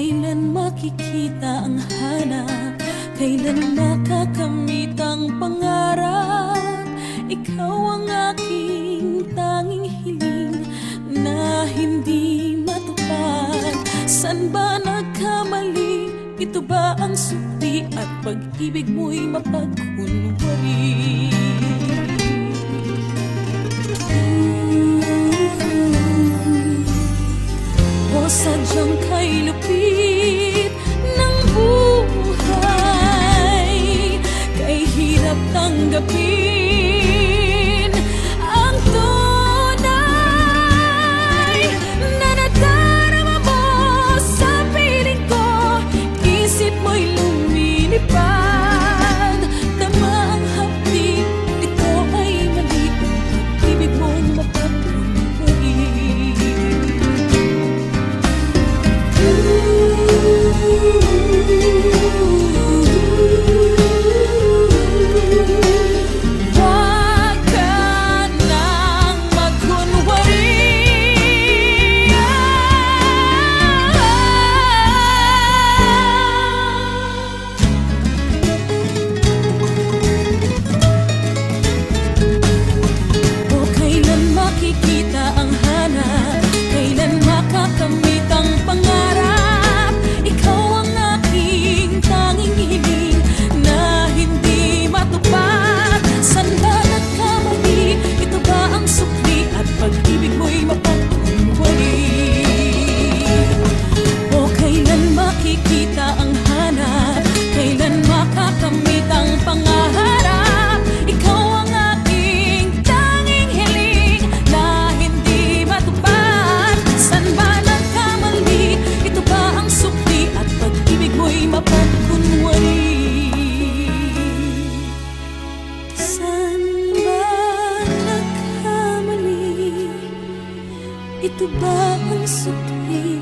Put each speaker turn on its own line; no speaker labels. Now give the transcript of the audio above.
Kailan makikita ang hanap Kailan makakamit ang pangarap Ikaw ang aking tanging hiling Na hindi matupad San ba nagkamali? Ito ba ang sukli At pag-ibig mo'y mapagkunwari? Kay Ito ba ang sukli?